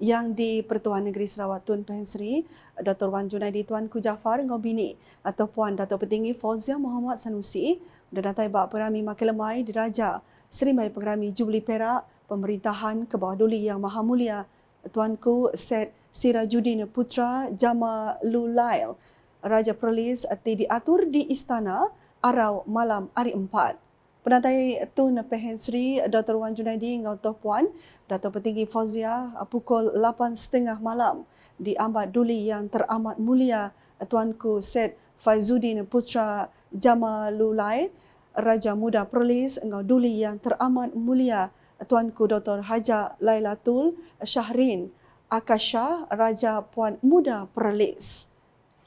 yang di Pertuan Negeri Sarawak Tun Pehin Sri Dr. Wan Junaidi Tuan Ku Jafar ngau bini atau Puan Dato' Petinggi Fauzia Muhammad Sanusi dan datai bak perami makin lemai diraja Seri Mai Pengerami Jubli Perak Pemerintahan ke bawah duli yang maha mulia Tuanku Set Sirajuddin Putra Jamalulail Raja Perlis diatur di istana Arau malam hari 4. Penatai Tun Pehen Sri Dr. Wan Junaidi ngau Toh Puan Dato' Petinggi Fauzia pukul 8.30 malam di Ambat Duli yang teramat mulia Tuanku Set Faizuddin Putra Jamalulai Raja Muda Perlis ngau Duli yang teramat mulia Tuanku Dr. Haja Lailatul Syahrin Akasha Raja Puan Muda Perlis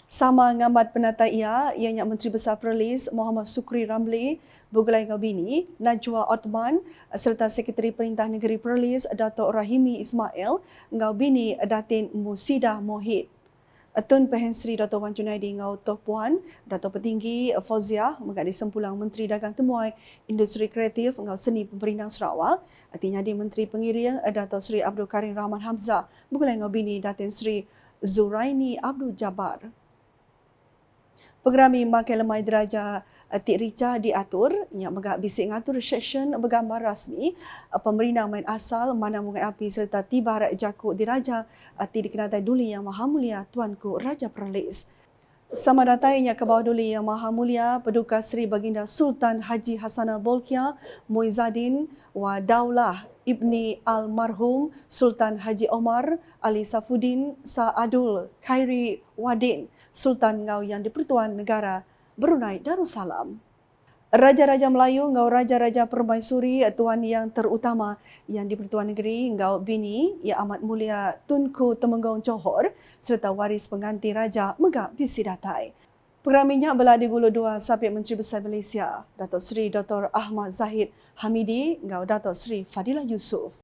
sama ngamat penata ia ianya Menteri Besar Perlis Muhammad Sukri Ramli Bugulai Gabini Najwa Otman serta Sekretari Perintah Negeri Perlis Dato' Rahimi Ismail Gabini Datin Musida Mohid Tun Pehen Sri Dr. Wan Junaidi Ngau Toh Puan, Dato' Petinggi Fauzia mengadai sempulang Menteri Dagang Temuai Industri Kreatif Ngau Seni Pemerintah Sarawak, artinya di Menteri Pengiring Dato' Sri Abdul Karim Rahman Hamzah, Bugulai Bini Datin Sri Zuraini Abdul Jabbar. Pengerami makan lemai deraja uh, Tik Rica diatur yang megak bisik ngatur session bergambar rasmi uh, pemerintah main asal mana mungai api serta tiba jakuk diraja uh, Tik dikenal duli yang maha mulia Tuanku Raja Perlis. Sama datangnya ke bawah duli yang maha mulia Paduka Sri Baginda Sultan Haji Hasanah Bolkiah Muizzadin wa Daulah Ibni Almarhum Sultan Haji Omar Ali Safuddin Sa'adul Khairi Wadin Sultan Ngau yang di-Pertuan Negara Brunei Darussalam. Raja-Raja Melayu, engkau Raja-Raja Permaisuri, eh, Tuan yang terutama yang di Pertuan Negeri, engkau Bini, yang amat mulia Tunku Temenggong Johor, serta waris pengganti Raja Megak Bisi Datai. Program minyak bela di Gulu Dua Sabit Menteri Besar Malaysia, Datuk Seri Dr. Ahmad Zahid Hamidi, engkau Datuk Seri Fadila Yusuf.